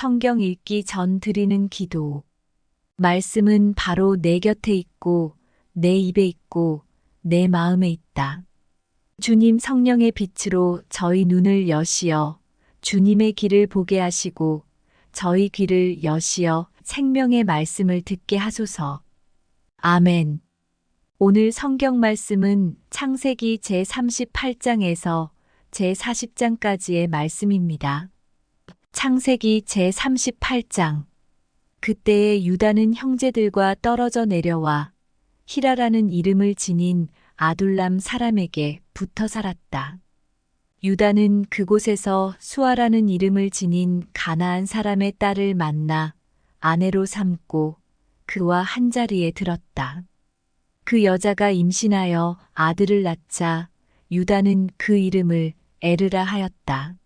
성경 읽기 전 드리는 기도. 말씀은 바로 내 곁에 있고, 내 입에 있고, 내 마음에 있다. 주님 성령의 빛으로 저희 눈을 여시어 주님의 길을 보게 하시고, 저희 귀를 여시어 생명의 말씀을 듣게 하소서. 아멘. 오늘 성경 말씀은 창세기 제38장에서 제40장까지의 말씀입니다. 창세기 제38장. 그때에 유다는 형제들과 떨어져 내려와 히라라는 이름을 지닌 아둘람 사람에게 붙어 살았다. 유다는 그곳에서 수아라는 이름을 지닌 가나안 사람의 딸을 만나 아내로 삼고 그와 한자리에 들었다. 그 여자가 임신하여 아들을 낳자 유다는 그 이름을 에르라 하였다.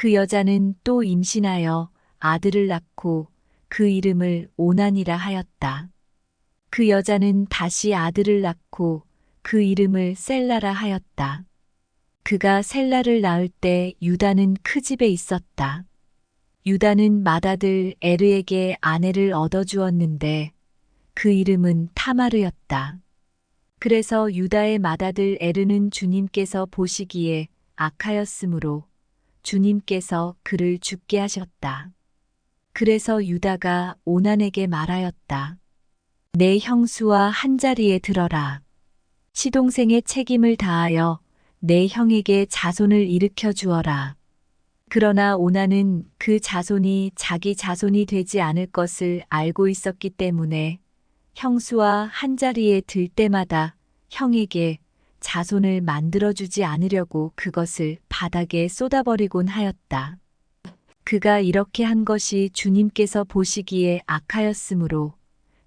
그 여자는 또 임신하여 아들을 낳고 그 이름을 오난이라 하였다. 그 여자는 다시 아들을 낳고 그 이름을 셀라라 하였다. 그가 셀라를 낳을 때 유다는 그 집에 있었다. 유다는 맏아들 에르에게 아내를 얻어주었는데 그 이름은 타마르였다. 그래서 유다의 맏아들 에르는 주님께서 보시기에 악하였으므로 주님께서 그를 죽게 하셨다. 그래서 유다가 오난에게 말하였다. 내 형수와 한자리에 들어라. 시동생의 책임을 다하여 내 형에게 자손을 일으켜 주어라. 그러나 오나는 그 자손이 자기 자손이 되지 않을 것을 알고 있었기 때문에 형수와 한자리에 들 때마다 형에게 자손을 만들어주지 않으려고 그것을 바닥에 쏟아버리곤 하였다. 그가 이렇게 한 것이 주님께서 보시기에 악하였으므로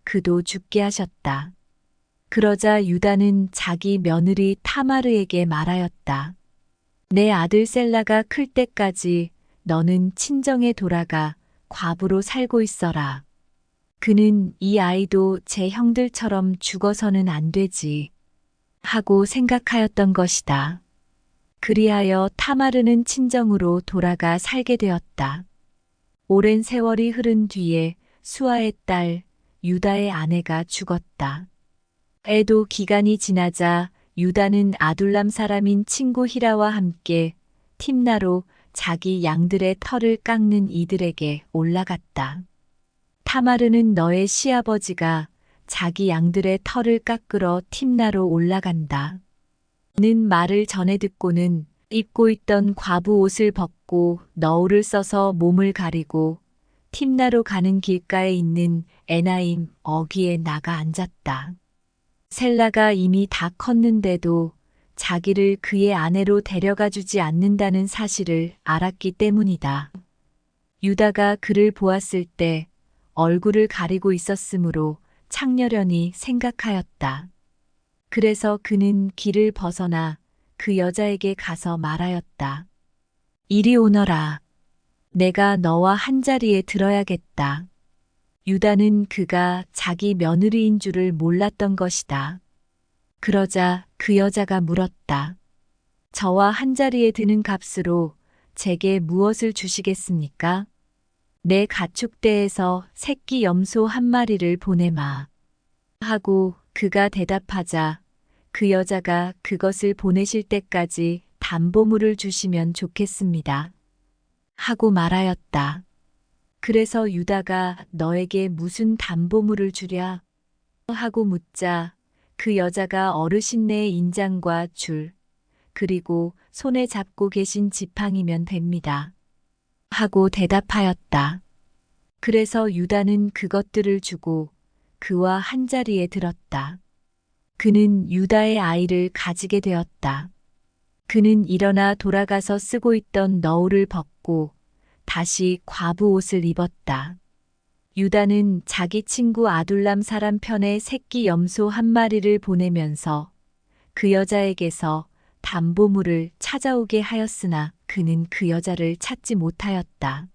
그도 죽게 하셨다. 그러자 유다는 자기 며느리 타마르에게 말하였다. 내 아들 셀라가 클 때까지 너는 친정에 돌아가 과부로 살고 있어라. 그는 이 아이도 제 형들처럼 죽어서는 안 되지. 하고 생각하였던 것이다. 그리하여 타마르는 친정으로 돌아가 살게 되었다. 오랜 세월이 흐른 뒤에 수아의 딸 유다의 아내가 죽었다. 애도 기간이 지나자 유다는 아둘람 사람인 친구 히라와 함께 팀나로 자기 양들의 털을 깎는 이들에게 올라갔다. 타마르는 너의 시아버지가 자기 양들의 털을 깎으러 팀나로 올라간다. 는 말을 전해 듣고는 입고 있던 과부 옷을 벗고 너울을 써서 몸을 가리고 팀나로 가는 길가에 있는 에나임 어귀에 나가 앉았다. 셀라가 이미 다 컸는데도 자기를 그의 아내로 데려가 주지 않는다는 사실을 알았기 때문이다. 유다가 그를 보았을 때 얼굴을 가리고 있었으므로 창렬연히 생각하였다. 그래서 그는 길을 벗어나 그 여자에게 가서 말하였다. 이리 오너라. 내가 너와 한자리에 들어야겠다. 유다는 그가 자기 며느리인 줄을 몰랐던 것이다. 그러자 그 여자가 물었다. 저와 한자리에 드는 값으로 제게 무엇을 주시겠습니까? 내 가축대에서 새끼 염소 한 마리를 보내마. 하고 그가 대답하자 그 여자가 그것을 보내실 때까지 담보물을 주시면 좋겠습니다. 하고 말하였다. 그래서 유다가 너에게 무슨 담보물을 주랴? 하고 묻자 그 여자가 어르신네의 인장과 줄, 그리고 손에 잡고 계신 지팡이면 됩니다. 하고 대답하였다. 그래서 유다는 그것들을 주고 그와 한자리에 들었다. 그는 유다의 아이를 가지게 되었다. 그는 일어나 돌아가서 쓰고 있던 너울을 벗고 다시 과부 옷을 입었다. 유다는 자기 친구 아둘람 사람 편에 새끼 염소 한 마리를 보내면서 그 여자에게서 담보물을 찾아오게 하였으나 그는 그 여자를 찾지 못하였다.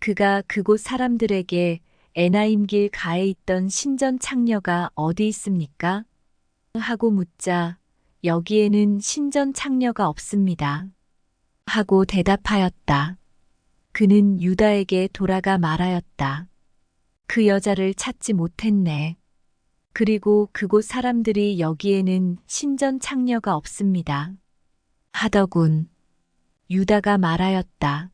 그가 그곳 사람들에게 에나임길 가에 있던 신전 창녀가 어디 있습니까? 하고 묻자 여기에는 신전 창녀가 없습니다. 하고 대답하였다. 그는 유다에게 돌아가 말하였다. 그 여자를 찾지 못했네. 그리고 그곳 사람들이 여기에는 신전 창녀가 없습니다. 하더군. 유다가 말하였다.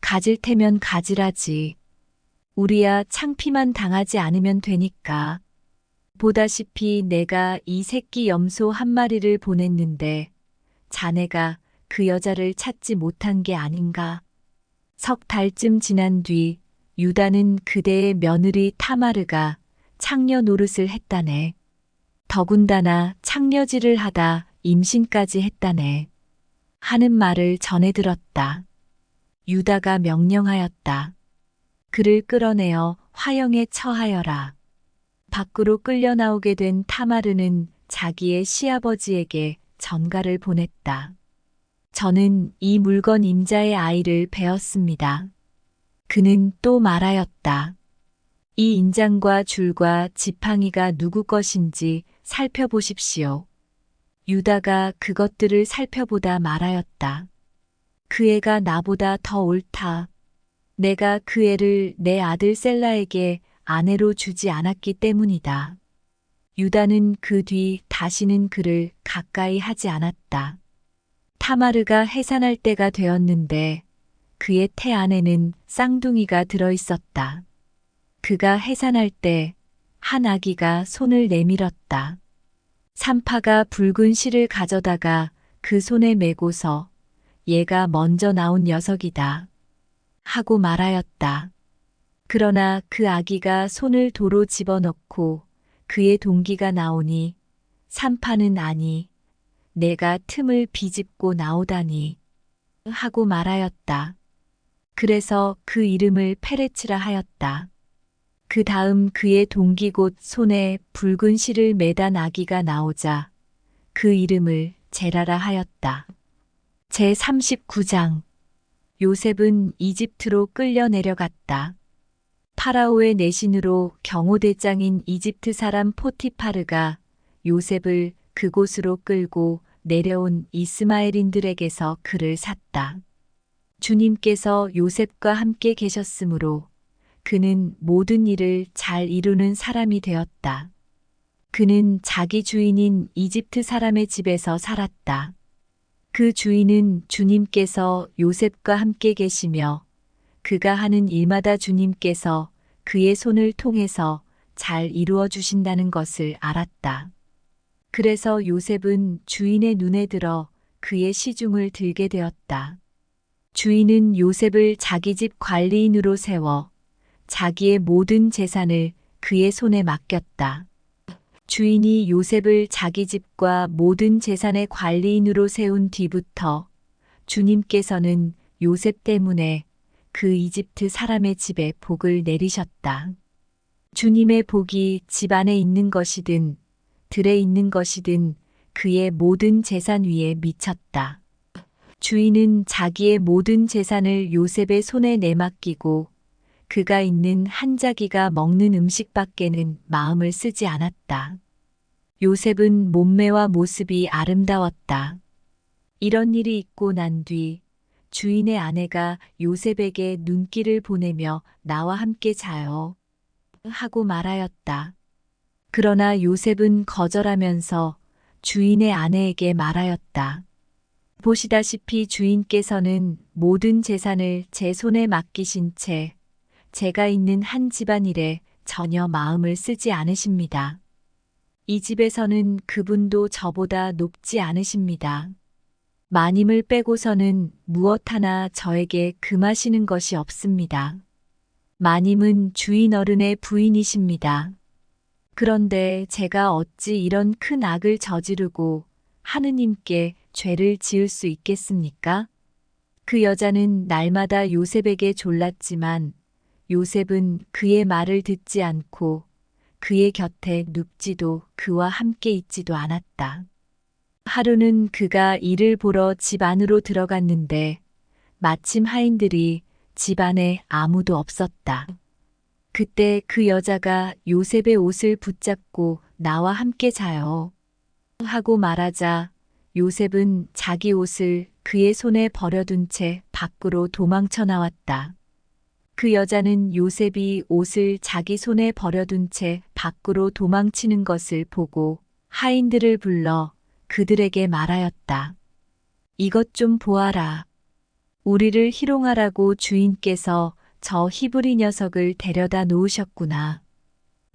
가질 테면 가지라지. 우리야 창피만 당하지 않으면 되니까. 보다시피 내가 이 새끼 염소 한 마리를 보냈는데 자네가 그 여자를 찾지 못한 게 아닌가. 석 달쯤 지난 뒤 유다는 그대의 며느리 타마르가 창녀 노릇을 했다네. 더군다나 창녀질을 하다 임신까지 했다네. 하는 말을 전해 들었다. 유다가 명령하였다. 그를 끌어내어 화형에 처하여라. 밖으로 끌려 나오게 된 타마르는 자기의 시아버지에게 전가를 보냈다. 저는 이 물건 임자의 아이를 배웠습니다. 그는 또 말하였다. 이 인장과 줄과 지팡이가 누구 것인지 살펴보십시오. 유다가 그것들을 살펴보다 말하였다. 그 애가 나보다 더 옳다. 내가 그 애를 내 아들 셀라에게 아내로 주지 않았기 때문이다. 유다는 그 뒤 다시는 그를 가까이 하지 않았다. 타마르가 해산할 때가 되었는데 그의 태 안에는 쌍둥이가 들어 있었다. 그가 해산할 때 한 아기가 손을 내밀었다. 산파가 붉은 실을 가져다가 그 손에 메고서 얘가 먼저 나온 녀석이다. 하고 말하였다. 그러나 그 아기가 손을 도로 집어넣고 그의 동기가 나오니 산파는 아니 내가 틈을 비집고 나오다니 하고 말하였다. 그래서 그 이름을 페레츠라 하였다. 그 다음 그의 동기 곧 손에 붉은 실을 매단 아기가 나오자 그 이름을 제라라 하였다. 제 39장 요셉은 이집트로 끌려 내려갔다. 파라오의 내신으로 경호대장인 이집트 사람 포티파르가 요셉을 그곳으로 끌고 내려온 이스마엘인들에게서 그를 샀다. 주님께서 요셉과 함께 계셨으므로 그는 모든 일을 잘 이루는 사람이 되었다. 그는 자기 주인인 이집트 사람의 집에서 살았다. 그 주인은 주님께서 요셉과 함께 계시며 그가 하는 일마다 주님께서 그의 손을 통해서 잘 이루어 주신다는 것을 알았다. 그래서 요셉은 주인의 눈에 들어 그의 시중을 들게 되었다. 주인은 요셉을 자기 집 관리인으로 세워 자기의 모든 재산을 그의 손에 맡겼다. 주인이 요셉을 자기 집과 모든 재산의 관리인으로 세운 뒤부터 주님께서는 요셉 때문에 그 이집트 사람의 집에 복을 내리셨다. 주님의 복이 집 안에 있는 것이든 들에 있는 것이든 그의 모든 재산 위에 미쳤다. 주인은 자기의 모든 재산을 요셉의 손에 내맡기고 그가 있는 한 자기가 먹는 음식밖에는 마음을 쓰지 않았다. 요셉은 몸매와 모습이 아름다웠다. 이런 일이 있고 난 뒤 주인의 아내가 요셉에게 눈길을 보내며 나와 함께 자요. 하고 말하였다. 그러나 요셉은 거절하면서 주인의 아내에게 말하였다. 보시다시피 주인께서는 모든 재산을 제 손에 맡기신 채 제가 있는 한 집안일에 전혀 마음을 쓰지 않으십니다. 이 집에서는 그분도 저보다 높지 않으십니다. 마님을 빼고서는 무엇 하나 저에게 금하시는 것이 없습니다. 마님은 주인 어른의 부인이십니다. 그런데 제가 어찌 이런 큰 악을 저지르고 하느님께 죄를 지을 수 있겠습니까? 그 여자는 날마다 요셉에게 졸랐지만 요셉은 그의 말을 듣지 않고 그의 곁에 눕지도 그와 함께 있지도 않았다. 하루는 그가 일을 보러 집 안으로 들어갔는데 마침 하인들이 집 안에 아무도 없었다. 그때 그 여자가 요셉의 옷을 붙잡고 나와 함께 자요. 하고 말하자 요셉은 자기 옷을 그의 손에 버려둔 채 밖으로 도망쳐 나왔다. 그 여자는 요셉이 옷을 자기 손에 버려둔 채 밖으로 도망치는 것을 보고 하인들을 불러 그들에게 말하였다. 이것 좀 보아라. 우리를 희롱하라고 주인께서 저 히브리 녀석을 데려다 놓으셨구나.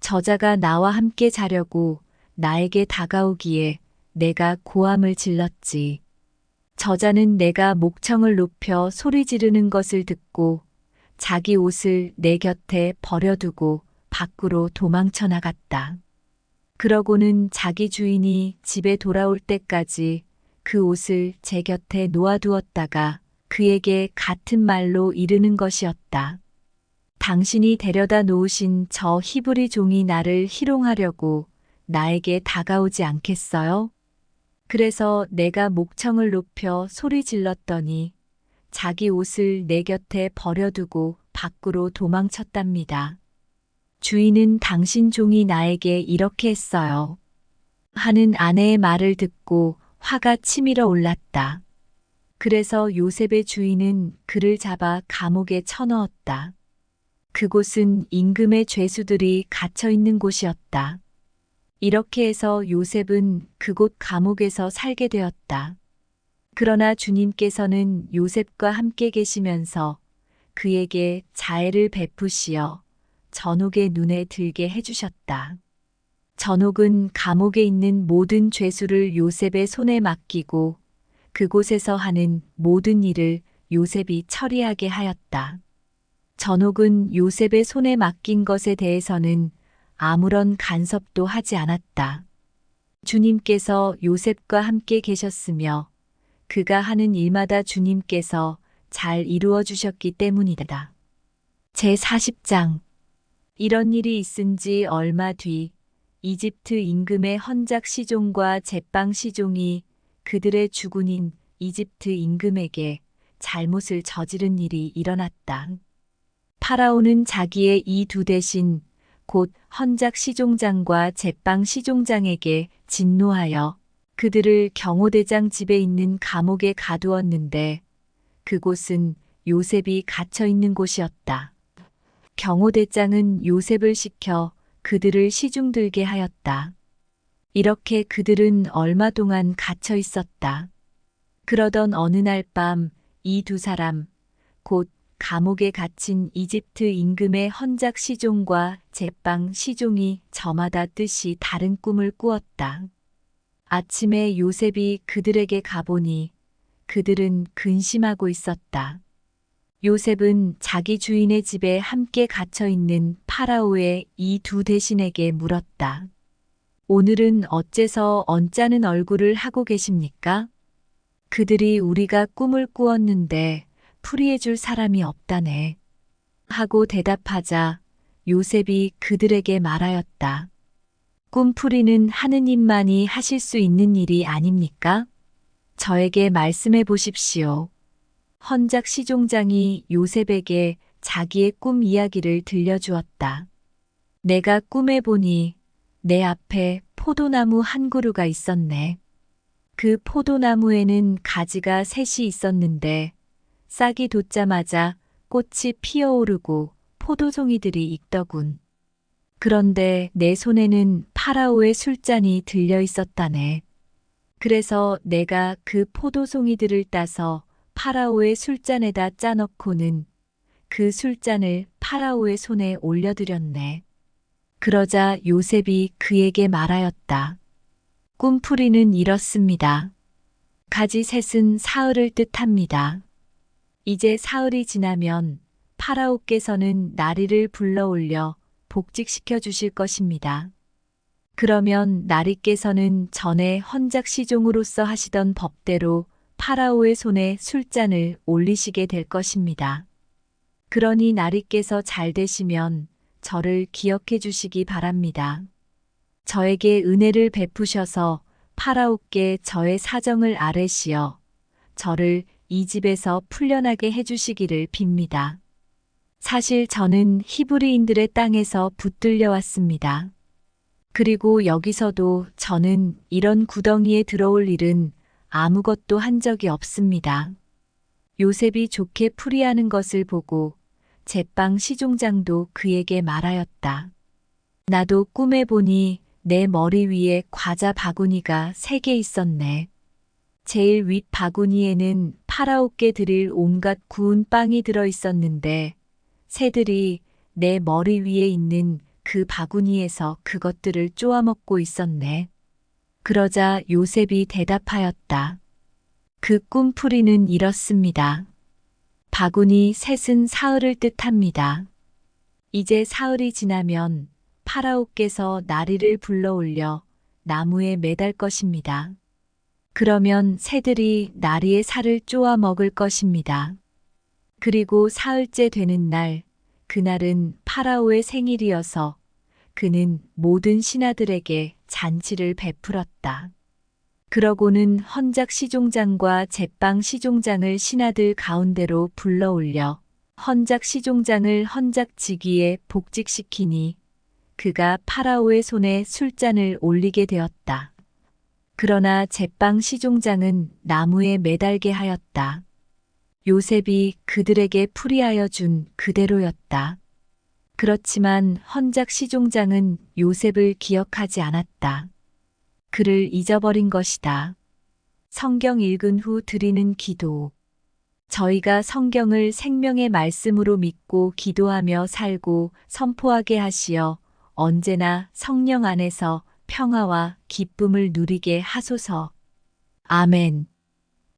저자가 나와 함께 자려고 나에게 다가오기에 내가 고함을 질렀지. 저자는 내가 목청을 높여 소리 지르는 것을 듣고 자기 옷을 내 곁에 버려두고 밖으로 도망쳐 나갔다. 그러고는 자기 주인이 집에 돌아올 때까지 그 옷을 제 곁에 놓아두었다가 그에게 같은 말로 이르는 것이었다. 당신이 데려다 놓으신 저 히브리 종이 나를 희롱하려고 나에게 다가오지 않겠어요? 그래서 내가 목청을 높여 소리 질렀더니 자기 옷을 내 곁에 버려두고 밖으로 도망쳤답니다. 주인은 당신 종이 나에게 이렇게 했어요. 하는 아내의 말을 듣고 화가 치밀어 올랐다. 그래서 요셉의 주인은 그를 잡아 감옥에 쳐넣었다. 그곳은 임금의 죄수들이 갇혀 있는 곳이었다. 이렇게 해서 요셉은 그곳 감옥에서 살게 되었다. 그러나 주님께서는 요셉과 함께 계시면서 그에게 자애를 베푸시어 전옥의 눈에 들게 해주셨다. 전옥은 감옥에 있는 모든 죄수를 요셉의 손에 맡기고 그곳에서 하는 모든 일을 요셉이 처리하게 하였다. 전옥은 요셉의 손에 맡긴 것에 대해서는 아무런 간섭도 하지 않았다. 주님께서 요셉과 함께 계셨으며 그가 하는 일마다 주님께서 잘 이루어 주셨기 때문이다. 제 40장 이런 일이 있은 지 얼마 뒤 이집트 임금의 헌작 시종과 제빵 시종이 그들의 주군인 이집트 임금에게 잘못을 저지른 일이 일어났다. 파라오는 자기의 이 두 대신 곧 헌작 시종장과 제빵 시종장에게 진노하여 그들을 경호대장 집에 있는 감옥에 가두었는데 그곳은 요셉이 갇혀 있는 곳이었다. 경호대장은 요셉을 시켜 그들을 시중들게 하였다. 이렇게 그들은 얼마 동안 갇혀 있었다. 그러던 어느 날 밤 이 두 사람, 곧 감옥에 갇힌 이집트 임금의 헌작 시종과 제빵 시종이 저마다 뜻이 다른 꿈을 꾸었다. 아침에 요셉이 그들에게 가보니 그들은 근심하고 있었다. 요셉은 자기 주인의 집에 함께 갇혀 있는 파라오의 이 두 대신에게 물었다. 오늘은 어째서 언짢은 얼굴을 하고 계십니까? 그들이 우리가 꿈을 꾸었는데 풀이해 줄 사람이 없다네. 하고 대답하자 요셉이 그들에게 말하였다. 꿈풀이는 하느님만이 하실 수 있는 일이 아닙니까? 저에게 말씀해 보십시오. 헌작 시종장이 요셉에게 자기의 꿈 이야기를 들려주었다. 내가 꿈에 보니 내 앞에 포도나무 한 그루가 있었네. 그 포도나무에는 가지가 셋이 있었는데 싹이 돋자마자 꽃이 피어오르고 포도송이들이 익더군. 그런데 내 손에는 파라오의 술잔이 들려 있었다네. 그래서 내가 그 포도송이들을 따서 파라오의 술잔에다 짜놓고는 그 술잔을 파라오의 손에 올려드렸네. 그러자 요셉이 그에게 말하였다. 꿈풀이는 이렇습니다. 가지 셋은 사흘을 뜻합니다. 이제 사흘이 지나면 파라오께서는 나리를 불러올려 복직시켜 주실 것입니다. 그러면 나리께서는 전에 헌작 시종으로서 하시던 법대로 파라오의 손에 술잔을 올리시게 될 것입니다. 그러니 나리께서 잘 되시면 저를 기억해 주시기 바랍니다. 저에게 은혜를 베푸셔서 파라오께 저의 사정을 아뢰시어 저를 이 집에서 풀려나게 해주시기를 빕니다. 사실 저는 히브리인들의 땅에서 붙들려 왔습니다. 그리고 여기서도 저는 이런 구덩이에 들어올 일은 아무것도 한 적이 없습니다. 요셉이 좋게 풀이하는 것을 보고 제빵 시종장도 그에게 말하였다. 나도 꿈에 보니 내 머리 위에 과자 바구니가 세 개 있었네. 제일 윗 바구니에는 파라오께 드릴 온갖 구운 빵이 들어 있었는데 새들이 내 머리 위에 있는 그 바구니에서 그것들을 쪼아먹고 있었네. 그러자 요셉이 대답하였다. 그 꿈풀이는 이렇습니다. 바구니 셋은 사흘을 뜻합니다. 이제 사흘이 지나면 파라오께서 나리를 불러올려 나무에 매달 것입니다. 그러면 새들이 나리의 살을 쪼아 먹을 것입니다. 그리고 사흘째 되는 날, 그날은 파라오의 생일이어서 그는 모든 신하들에게 잔치를 베풀었다. 그러고는 헌작 시종장과 제빵 시종장을 신하들 가운데로 불러올려 헌작 시종장을 헌작지기에 복직시키니 그가 파라오의 손에 술잔을 올리게 되었다. 그러나 제빵 시종장은 나무에 매달게 하였다. 요셉이 그들에게 풀이하여 준 그대로였다. 그렇지만 헌작 시종장은 요셉을 기억하지 않았다. 그를 잊어버린 것이다. 성경 읽은 후 드리는 기도. 저희가 성경을 생명의 말씀으로 믿고 기도하며 살고 선포하게 하시어 언제나 성령 안에서 평화와 기쁨을 누리게 하소서. 아멘.